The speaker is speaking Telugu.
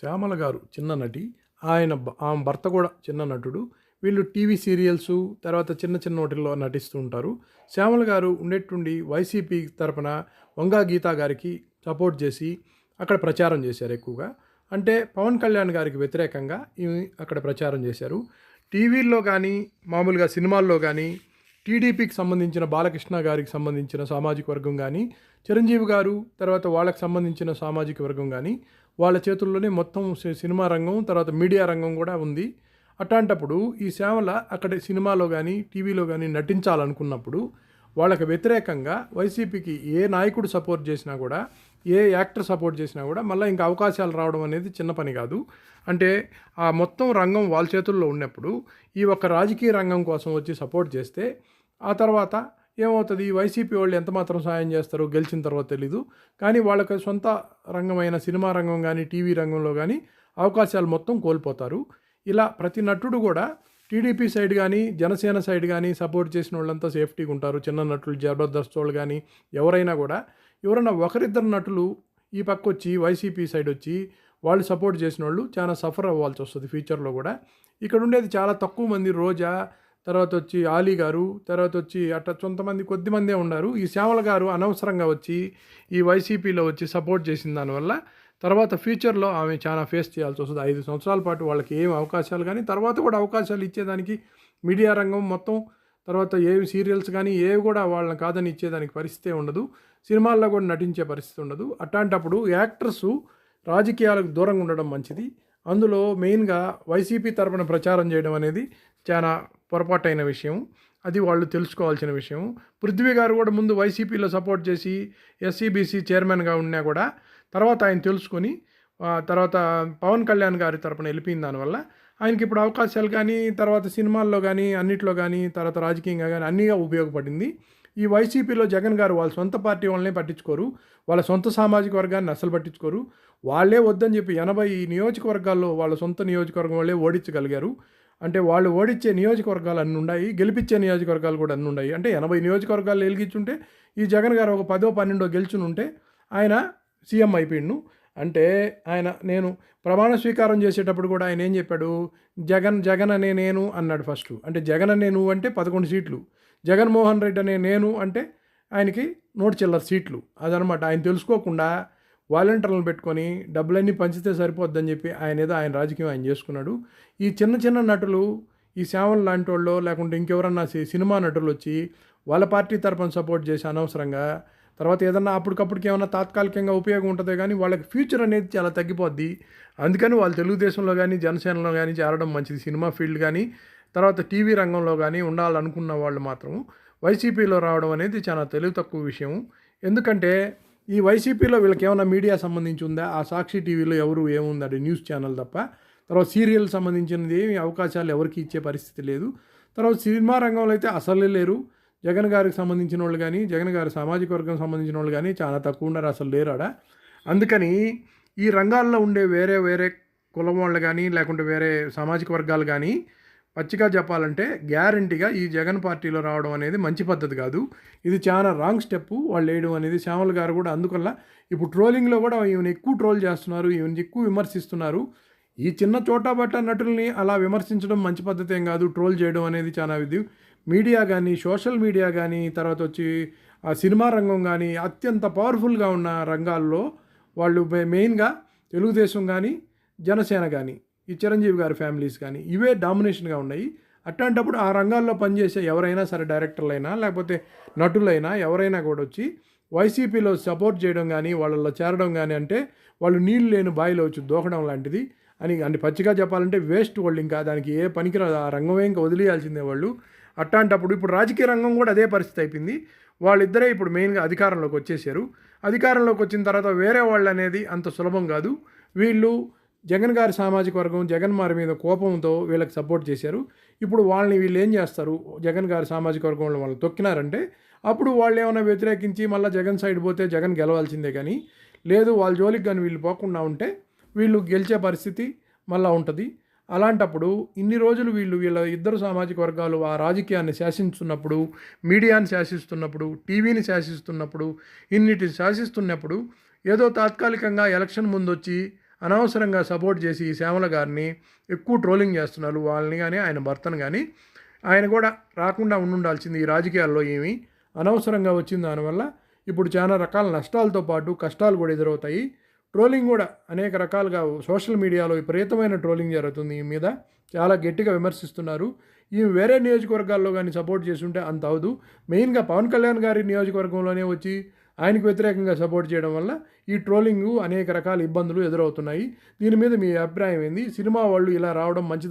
శ్యామల గారు చిన్న నటి ఆయన ఆమె భర్త కూడా చిన్న నటుడు. వీళ్ళు టీవీ సీరియల్స్ తర్వాత చిన్న చిన్న వాటిల్లో నటిస్తూ ఉంటారు. శ్యామల గారు ఉండేటుండి వైసీపీ తరపున వంగా గీతా గారికి సపోర్ట్ చేసి అక్కడ ప్రచారం చేశారు ఎక్కువగా. అంటే పవన్ కళ్యాణ్ గారికి వ్యతిరేకంగా ఇవి అక్కడ ప్రచారం చేశారు. టీవీల్లో కానీ మామూలుగా సినిమాల్లో కానీ టీడీపీకి సంబంధించిన బాలకృష్ణ గారికి సంబంధించిన సామాజిక వర్గం కానీ చిరంజీవి గారు తర్వాత వాళ్ళకి సంబంధించిన సామాజిక వర్గం కానీ వాళ్ళ చేతుల్లోనే మొత్తం సినిమా రంగం తర్వాత మీడియా రంగం కూడా ఉంది. అట్లాంటప్పుడు ఈ శ్యామల అక్కడ సినిమాలో కానీ టీవీలో కానీ నటించాలనుకున్నప్పుడు వాళ్ళకి వ్యతిరేకంగా వైసీపీకి ఏ నాయకుడు సపోర్ట్ చేసినా కూడా ఏ యాక్టర్ సపోర్ట్ చేసినా కూడా మళ్ళీ ఇంకా అవకాశాలు రావడం అనేది చిన్న పని కాదు. అంటే ఆ మొత్తం రంగం వాళ్ళ చేతుల్లో ఉన్నప్పుడు ఈ ఒక్క రాజకీయ రంగం కోసం వచ్చి సపోర్ట్ చేస్తే ఆ తర్వాత ఏమవుతుంది? వైసీపీ వాళ్ళు ఎంత మాత్రం సాయం చేస్తారో గెలిచిన తర్వాత తెలీదు. కానీ వాళ్ళకి సొంత రంగమైన సినిమా రంగం కానీ టీవీ రంగంలో కానీ అవకాశాలు మొత్తం కోల్పోతారు. ఇలా ప్రతి నటుడు కూడా టీడీపీ సైడ్ కానీ జనసేన సైడ్ కానీ సపోర్ట్ చేసిన వాళ్ళంతా సేఫ్టీగా ఉంటారు. చిన్న నటులు జబర్దస్త్ వాళ్ళు కానీ ఎవరైనా కూడా. ఎవరైనా ఒకరిద్దరు నటులు ఈ పక్క వచ్చి వైసీపీ సైడ్ వచ్చి వాళ్ళు సపోర్ట్ చేసిన వాళ్ళు చాలా సఫర్ అవ్వాల్సి వస్తుంది ఫ్యూచర్లో కూడా. ఇక్కడ ఉండేది చాలా తక్కువ మంది రోజా తర్వాత వచ్చి ఆలీ గారు తర్వాత వచ్చి అట్లా కొంతమంది కొద్ది మందే ఉన్నారు. ఈ శ్యామల గారు అనవసరంగా వచ్చి ఈ వైసీపీలో వచ్చి సపోర్ట్ చేసిన దానివల్ల తర్వాత ఫ్యూచర్లో ఆమె చాలా ఫేస్ చేయాల్సి వస్తుంది. ఐదు సంవత్సరాల పాటు వాళ్ళకి ఏం అవకాశాలు కానీ తర్వాత కూడా అవకాశాలు ఇచ్చేదానికి మీడియా రంగం మొత్తం తర్వాత ఏవి సీరియల్స్ కానీ ఏవి కూడా వాళ్ళని కాదని ఇచ్చేదానికి పరిస్థితే ఉండదు. సినిమాల్లో కూడా నటించే పరిస్థితి ఉండదు. అట్లాంటప్పుడు యాక్టర్స్ రాజకీయాలకు దూరంగా ఉండడం మంచిది. అందులో మెయిన్గా వైసీపీ తరపున ప్రచారం చేయడం అనేది చాలా పొరపాటైన విషయం. అది వాళ్ళు తెలుసుకోవాల్సిన విషయం. పృథ్వీ గారు కూడా ముందు వైసీపీలో సపోర్ట్ చేసి ఎస్సీబీసీ చైర్మన్గా ఉన్నా కూడా తర్వాత ఆయన తెలుసుకొని తర్వాత పవన్ కళ్యాణ్ గారి తరపున వెళ్ళిపోయిన దానివల్ల. ఆయనకి ఇప్పుడు అవకాశాలు కానీ తర్వాత సినిమాల్లో కానీ అన్నిట్లో కానీ తర్వాత రాజకీయంగా కానీ అన్నీగా ఉపయోగపడింది. ఈ వైసీపీలో జగన్ గారు వాళ్ళ సొంత పార్టీ వాళ్ళనే పట్టించుకోరు వాళ్ళ సొంత సామాజిక వర్గాన్ని అసలు పట్టించుకోరు. వాళ్ళే వద్దని చెప్పి ఎనభై నియోజకవర్గాల్లో వాళ్ళ సొంత నియోజకవర్గం వాళ్ళే ఓడించగలిగారు. అంటే వాళ్ళు ఓడించే నియోజకవర్గాలు అన్ని ఉన్నాయి గెలిపించే నియోజకవర్గాలు కూడా అన్ని ఉన్నాయి. అంటే ఎనభై నియోజకవర్గాలు వెలిగించుంటే ఈ జగన్ గారు ఒక పదో పన్నెండో గెలుచుని ఉంటే ఆయన సీఎం అయిపోయిండు. అంటే ఆయన నేను ప్రమాణ స్వీకారం చేసేటప్పుడు కూడా ఆయన ఏం చెప్పాడు? జగన్ జగన్ అనే నేను అన్నాడు ఫస్ట్. అంటే జగన్ అనే నువ్వు అంటే పదకొండు సీట్లు. జగన్మోహన్ రెడ్డి అనే నేను అంటే ఆయనకి నూట చిల్లర సీట్లు. అదనమాట. ఆయన తెలుసుకోకుండా వాలంటీర్లను పెట్టుకొని డబ్బులన్నీ పంచితే సరిపోద్దని చెప్పి ఆయన ఏదో ఆయన రాజకీయం ఆయన చేసుకున్నాడు. ఈ చిన్న చిన్న నటులు ఈ శ్యామల్ లాంటి వాళ్ళు లేకుంటే ఇంకెవరన్నా సినిమా నటులు వచ్చి వాళ్ళ పార్టీ తరపున సపోర్ట్ చేసి అనవసరంగా తర్వాత ఏదన్నా అప్పటికప్పటికి ఏమైనా తాత్కాలికంగా ఉపయోగం ఉంటుంది కానీ వాళ్ళకి ఫ్యూచర్ అనేది చాలా తగ్గిపోద్ది. అందుకని వాళ్ళు తెలుగుదేశంలో కానీ జనసేనలో కానీ చేరడం మంచిది. సినిమా ఫీల్డ్ కానీ తర్వాత టీవీ రంగంలో కానీ ఉండాలనుకున్న వాళ్ళు మాత్రం వైసీపీలో రావడం అనేది చాలా తెలివి తక్కువ విషయం ఎందుకంటే ఈ వైసీపీలో వీళ్ళకి ఏమైనా మీడియా సంబంధించి ఉందా ఆ సాక్షి టీవీలో ఎవరు ఏముంది? న్యూస్ ఛానల్ తప్ప. తర్వాత సీరియల్ సంబంధించినది ఏమి అవకాశాలు ఎవరికి ఇచ్చే పరిస్థితి లేదు. తర్వాత సినిమా రంగంలో అయితే అసలే లేరు. జగన్ గారికి సంబంధించిన వాళ్ళు కానీ జగన్ గారి సామాజిక వర్గం సంబంధించిన వాళ్ళు కానీ చాలా తక్కువ ఉన్నారు అసలు లేరాడ అందుకని ఈ రంగాల్లో ఉండే వేరే వేరే కులం వాళ్ళు కానీ లేకుంటే వేరే సామాజిక వర్గాలు కానీ పచ్చిగా చెప్పాలంటే గ్యారంటీగా ఈ జగన్ పార్టీలో రావడం అనేది మంచి పద్ధతి కాదు. ఇది చాలా రాంగ్ స్టెప్ వాళ్ళు వేయడం అనేది శ్యామల్ గారు కూడా అందువల్ల ఇప్పుడు ట్రోలింగ్లో కూడా ఈవెన్ ఎక్కువ ట్రోల్ చేస్తున్నారు. ఈవెన్ ఎక్కువ విమర్శిస్తున్నారు. ఈ చిన్న చోటాబట్ట నటుల్ని అలా విమర్శించడం మంచి పద్ధతి ఏం కాదు. ట్రోల్ చేయడం అనేది చాలా ఇది. మీడియా కానీ సోషల్ మీడియా కానీ తర్వాత వచ్చి ఆ సినిమా రంగం కానీ అత్యంత పవర్ఫుల్గా ఉన్న రంగాల్లో వాళ్ళు మెయిన్గా తెలుగుదేశం కానీ జనసేన కానీ ఈ చిరంజీవి గారి ఫ్యామిలీస్ కానీ ఇవే డామినేషన్గా ఉన్నాయి. అట్లాంటప్పుడు ఆ రంగాల్లో పనిచేసే ఎవరైనా సరే డైరెక్టర్లైనా లేకపోతే నటులైనా ఎవరైనా కూడా వచ్చి వైసీపీలో సపోర్ట్ చేయడం కానీ వాళ్ళలో చేరడం కానీ అంటే వాళ్ళు నీళ్ళు లేని బావిలో వచ్చి దూకడం లాంటిది అని అంటే పచ్చిగా చెప్పాలంటే వేస్ట్ వాళ్ళు ఇంకా దానికి ఏ పనికిరాదు. ఆ రంగమే ఇంకా వదిలేయాల్సిందే వాళ్ళు. అట్లాంటప్పుడు ఇప్పుడు రాజకీయ రంగం కూడా అదే పరిస్థితి అయిపోయింది. వాళ్ళిద్దరే ఇప్పుడు మెయిన్గా అధికారంలోకి వచ్చేసారు. అధికారంలోకి వచ్చిన తర్వాత వేరే వాళ్ళు అనేది అంత సులభం కాదు. వీళ్ళు జగన్ గారి సామాజిక వర్గం జగన్ మారి మీద కోపంతో వీళ్ళకి సపోర్ట్ చేశారు. ఇప్పుడు వాళ్ళని వీళ్ళు ఏం చేస్తారు? జగన్ గారి సామాజిక వర్గంలో వాళ్ళు వాళ్ళు తొక్కినారంటే అప్పుడు వాళ్ళు ఏమైనా వ్యతిరేకించి మళ్ళీ జగన్ సైడ్ పోతే జగన్ గెలవాల్సిందే కానీ లేదు వాళ్ళ జోలికి కానీ వీళ్ళు పోకుండా ఉంటే వీళ్ళు గెలిచే పరిస్థితి మళ్ళీ ఉంటుంది. అలాంటప్పుడు ఇన్ని రోజులు వీళ్ళు వీళ్ళ ఇద్దరు సామాజిక వర్గాలు ఆ రాజకీయాన్ని శాసిస్తున్నప్పుడు మీడియాని శాసిస్తున్నప్పుడు టీవీని శాసిస్తున్నప్పుడు ఇన్నిటిని శాసిస్తున్నప్పుడు ఏదో తాత్కాలికంగా ఎలక్షన్ ముందు వచ్చి అనవసరంగా సపోర్ట్ చేసి ఈ శ్యామల గారిని ఎక్కువ ట్రోలింగ్ చేస్తున్నారు వాళ్ళని కానీ ఆయన భర్తను కానీ ఆయన కూడా రాకుండా ఉండాల్సింది ఈ రాజకీయాల్లో ఏమి అనవసరంగా వచ్చింది దానివల్ల. ఇప్పుడు చాలా రకాల నష్టాలతో పాటు కష్టాలు కూడా ఎదురవుతాయి. ట్రోలింగ్ కూడా అనేక రకాలుగా సోషల్ మీడియాలో విపరీతమైన ట్రోలింగ్ జరుగుతుంది ఈ మీద. చాలా గట్టిగా విమర్శిస్తున్నారు. ఈ వేరే నియోజకవర్గాల్లో కానీ సపోర్ట్ చేస్తుంటే అంత అవదు. మెయిన్గా పవన్ కళ్యాణ్ గారి నియోజకవర్గంలోనే వచ్చి ఆయనకు వ్యతిరేకంగా సపోర్ట్ చేయడం వల్ల ఈ ట్రోలింగ్ అనేక రకాల ఇబ్బందులు ఎదురవుతున్నాయి. దీని మీద మీ అభిప్రాయం ఏంది? సినిమా వాళ్ళు ఇలా రావడం మంచిదని